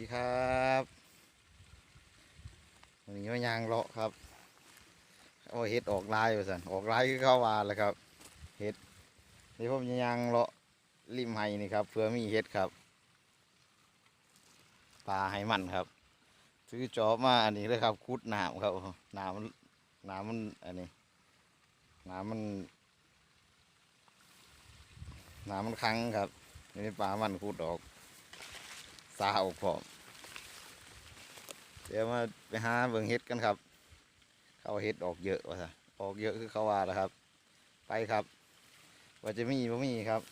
ดีครับวันนี้มายางเลาะครับโอ้เห็ดออกลายไปสันออกลายคือเข้าวานแล้วครับเห็ดนี่ผมยางเลาะริมไห้นี่ครับเพื่อมีเห็ดครับปลาให้มันครับซื้อจอบมาอันนี้เลยครับคุดหน้ำครับหน้ำมันน้ำมันอันนี้หน้ำมันหน้ำมันคังครับนี่ปลามันคุดออก สาออกพร้อมเดี๋ยวมาไปหาเบิ่งเห็ดกันครับ เขาเห็ดออกเยอะว่ะออกเยอะคือเขาว่าแล้วครับ ไปครับ ว่าจะมีบ่มีครับ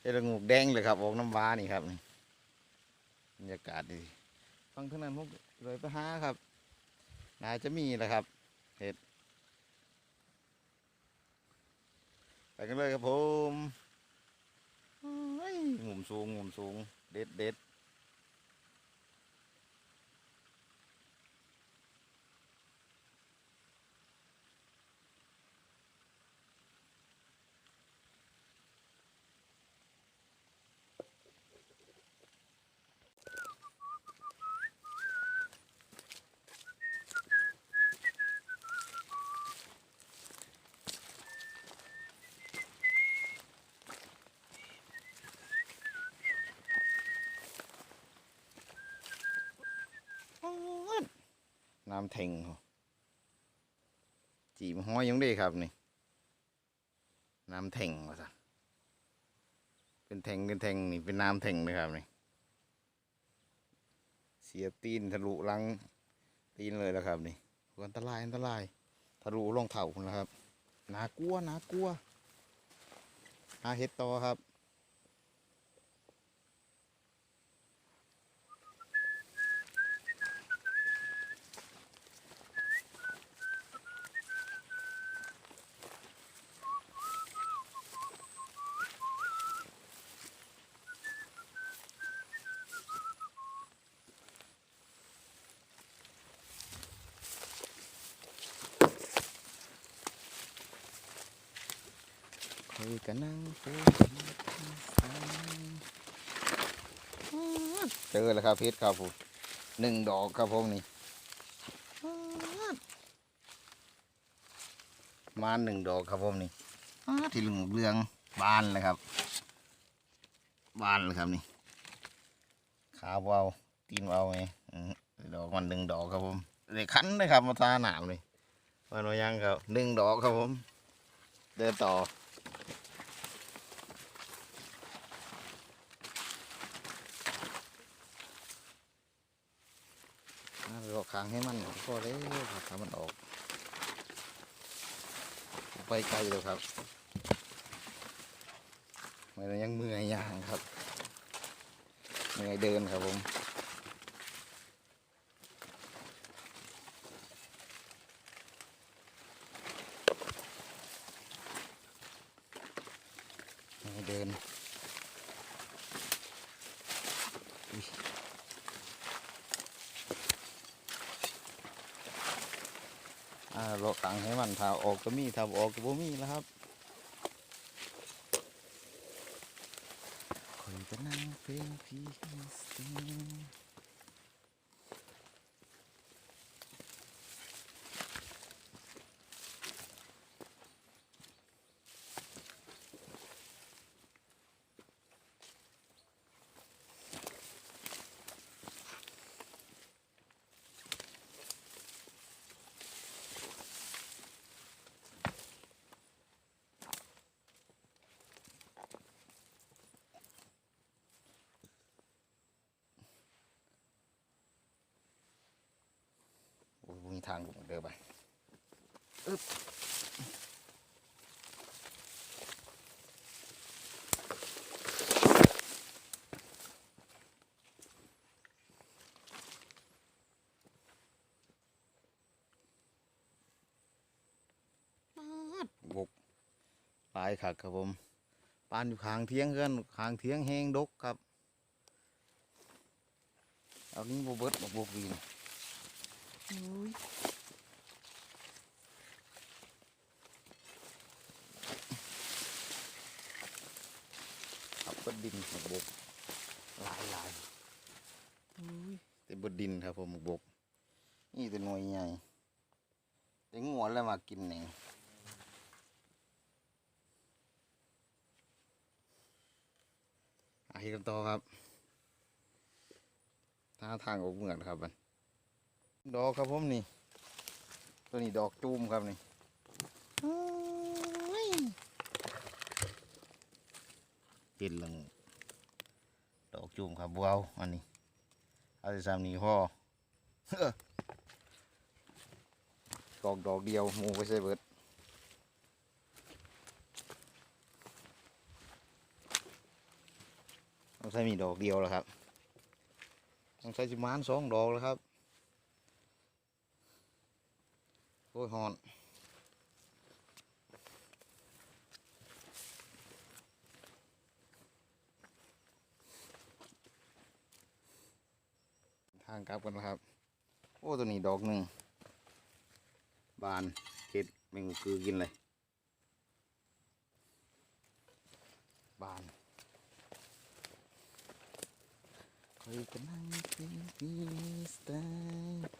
เห็ดละงูกแดงเลยครับออกน้ำว้านี่ครับนี่บรรยากาศดีฟังเท่านั้นผมเลยไปหาครับน่าจะมีแหละครับเห็ดไปกันเลยครับผม สูงงุ่มสูง เด็ดเด็ด น้ำเทงจีบห้อยยังได้ครับนี่น้ำเทงว่าซะเป็นเทงเป็นเทงนี่เป็นน้ำเทงนะครับนี่เสียตีนทะลุลังตีนเลยแล้วครับนี่อันตรายอันตรายทะลุรองเท้าคุณแล้วครับนากลัวนากลัวหาเห็ดต่อครับ ยกันนั่งเจอแล้วครับเพชรครับผมหนึ่งดอกครับผมนี่มาหนึ่งดอกครับผมนี่อ้าที่เหลืองเรืองบานเลยครับ บานเลยครับนี่ขาเบาตีนเบาไงดอกมันหนึ่งดอกครับผมเลยคันเลยครับมาตาหนามเลยวันวยังครับหนึ่งดอกครับผม เดินต่อ เราค้างให้มันพอเลยครับถ้ามันออก ไปไกลเลยครับมันยังเมื่อยยางครับเมื่อยเดินครับผมเมื่อยเดิน อ่าเราตังให้มันถ้าออกก็มีถ้าออกก็บ่มีแล้วครับคอยจะนั่งเพลงพี่สิงโอ้ยบ่มี ทางลงเดินไปอึ๊บบกหลายคักครับผมปานอยู่ข้างเทียงเพื่อนข้างเทียงแห้งดกครับ เอานี้บเบิดบกบกวีน ขับก็ดินขับบกหลายหลายเต็มบนดินครับผมหมกบก นี่แต่หน่วยใหญ่แต่งัวแล้วมากินเองอาฮิกันต่อครับท่าทางออกเหมือนครับมัน ดอกครับผมนี่ ตัวนี้ดอกจูมครับนี่โอ้ยเห็นลังดอกจูมครับบัวเอาอันนี้เอาไปสามนี้พ่อกอกดอกเดียวหมูไปใส่เบิดต้องใช้มีดอกเดียวแล้วครับ ต้องใช้จิมานสองดอกแล้วครับโอ้ ยหอนทางกลับกันแล้วครับ โอ้ตัวนี้ดอกหนึ่งบานเห็ดแมงคือกินเลย บานคอยกันนั่งกินพีสไตล์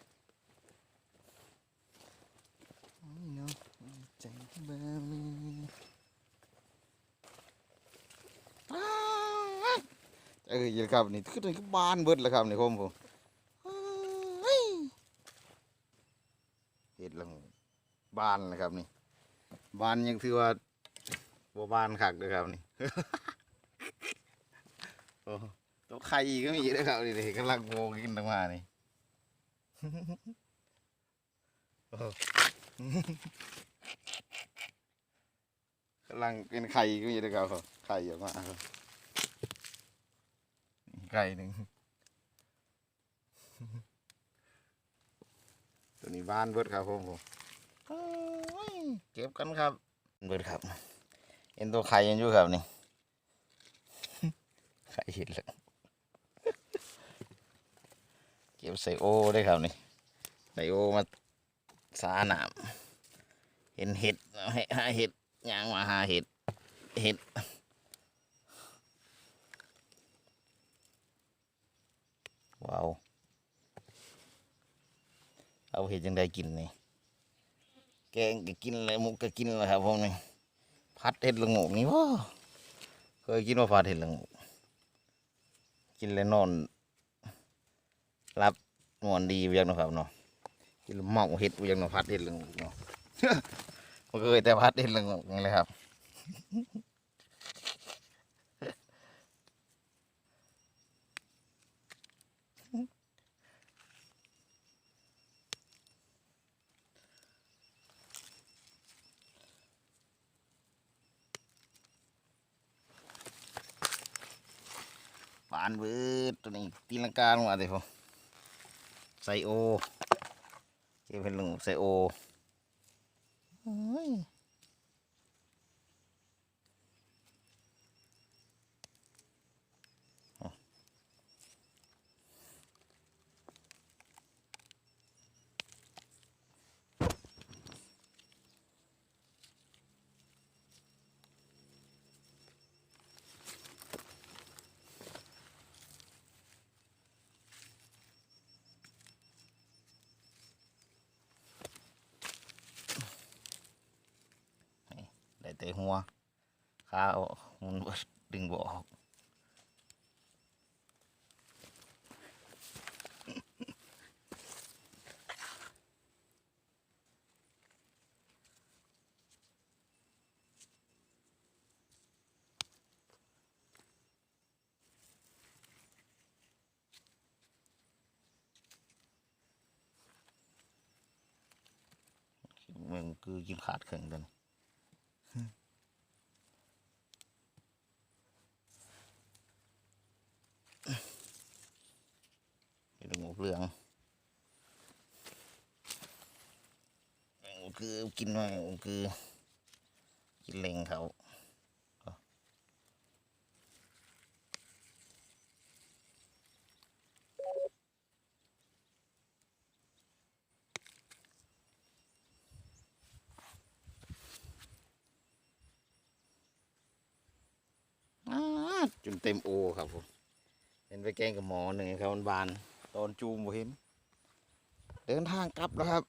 โอ้ยเนาะใจแบบนี้อ้าว เออยอะครับนี่คือนี่ก็บานเบิดแล้วครับนี่ผมผมอ้ายเห็ดละงูบานนะครับนี่บานยังถือว่าบับานคักเลยครับนี่โอ้ตัวไข่ก็มีด้วครับนี่กำลังโงกินออกมานี่กำลังเป็นไข่ก็มีด้วครับไข่ออกมาครับ ไข่หนึ่งตัวนี้บานเบิดครับผมผมโอ้ยเก็บกันครับ เบิดครับเห็นตัวไข่ยังอยู่ครับนี่ไข่เห็นแล้วเก็บใส่โอได้ครับนี่ใส่โอมาสาหนามเห็นเห็ดเอาให้หาเห็ดยางมาหาเห็ดเห็ด ว้าวเอาเห็ดยังได้กินนี่แกงก็กินเลยมุกก็กินเลยครับผมนี่พัดเห็ดละงกนี่ว้าเคยกินว่าพัดเห็ดละงกกินแล้วนอนรับนอนดีเวียงนะครับเนาะกินแล้วเมาเห็ดเวียงเนาะพัดเห็ดละงกเนาะมันเคยแต่พัดเห็ดละงกนี่เลยครับานเบิดตัวนี้ตีลังกาลงมาเดี๋ยวใส่โอเก็บเป็นลงใส่โอ ส่หัวขาเอามันดึงบ่ออกมันคือกินขาดเครื่งกัน เหลืองคือกินว่าคือกินเลงเขาจนเต็มโอครับผมเป็นไปแกงกับหมอหนึ่งครับมันบาน ตอนจูมบ่เห็น เดินทางกลับแล้วครับ